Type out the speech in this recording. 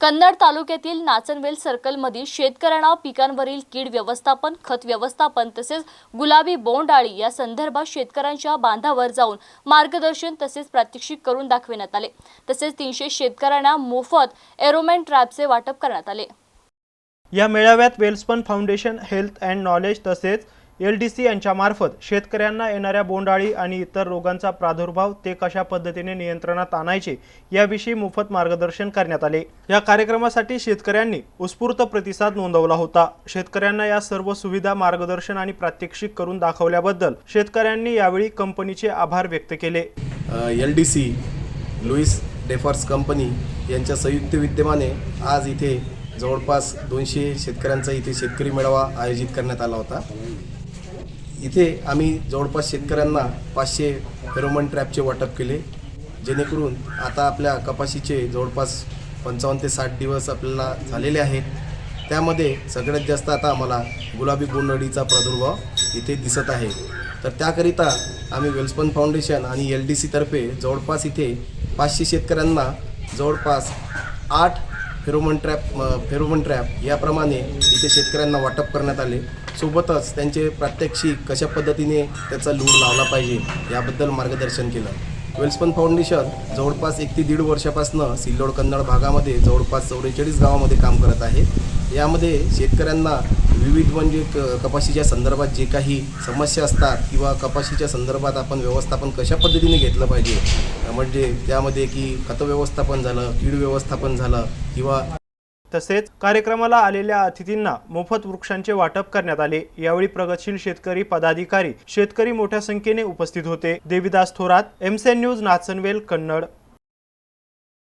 कन्नड तालुक्यातील नाचनवेल सर्कलमधील शेतकऱ्यांना पिकांवरील कीड व्यवस्थापन खत व्यवस्थापन तसेच गुलाबी बोंडआळी या संदर्भात शेतकऱ्यांच्या बांधावर जाऊन मार्गदर्शन तसेच प्रात्यक्षिक करून दाखविण्यात आले. तसेच तीनशे शेतकऱ्यांना मोफत एरोमेन ट्रॅपचे वाटप करण्यात आले. या मेळाव्यात Welspun Foundation health and knowledge तसेच एल डी सी यांच्यामार्फत शेतकऱ्यांना येणाऱ्या बोंडाळी आणि इतर रोगांचा प्रादुर्भाव ते कशा पद्धतीने नियंत्रणात आणायचे याविषयी मोफत मार्गदर्शन करण्यात आले. या कार्यक्रमासाठी शेतकऱ्यांनी उत्स्फूर्त प्रतिसाद नोंदवला होता. शेतकऱ्यांना या सर्व सुविधा मार्गदर्शन आणि प्रात्यक्षिक करून दाखवल्याबद्दल शेतकऱ्यांनी यावेळी कंपनीचे आभार व्यक्त केले. L D C Louis Dreyfus company यांच्या संयुक्त विद्यमाने आज इथे जवळपास दोनशे शेतकऱ्यांचा इथे शेतकरी मेळावा आयोजित करण्यात आला होता. इथे आम्ही जवळपास शेतकऱ्यांना पाचशे फेरोमन ट्रॅपचे वाटप केले. जेणेकरून आता आपल्या कपाशीचे जवळपास पंचावन्न ते साठ दिवस आपल्याला झालेले आहेत. त्यामध्ये सगळ्यात जास्त आता आम्हाला गुलाबी बोंडअळीचा प्रादुर्भाव इथे दिसत आहे. तर त्याकरिता आम्ही वेल्सपन फाउंडेशन आणि एल डी सीतर्फे जवळपास इथे पाचशे शेतकऱ्यांना जवळपास आठ फेरोमन ट्रॅप फेरोमन ट्रॅप याप्रमाणे इथे शेतकऱ्यांना वाटप करण्यात आले. सोबतच त्यांचे प्रात्यक्षिक कशा पद्धतीने त्याचा लूर लावला पाहिजे याबद्दल मार्गदर्शन केलं. वेल्सपन फाउंडेशन जवळपास एक ते दीड वर्षापासनं सिल्लोड कन्नड भागामध्ये जवळपास चौवेचाळीस गावामध्ये काम करत आहे. यामध्ये शेतकऱ्यांना विविध म्हणजे क कपाशीच्या संदर्भात जे काही समस्या असतात किंवा कपाशीच्या संदर्भात आपण व्यवस्थापन कशा पद्धतीने घेतलं पाहिजे म्हणजे त्यामध्ये की खत व्यवस्थापन झालं कीड व्यवस्थापन झालं किंवा तसेच कार्यक्रमाला आलेल्या अतिथींना मोफत वृक्षांचे वाटप करण्यात आले. यावेळी प्रगतशील शेतकरी पदाधिकारी शेतकरी मोठ्या संख्येने उपस्थित होते. देविदास थोरात एमसेन न्यूज नाचनवेल कन्नड.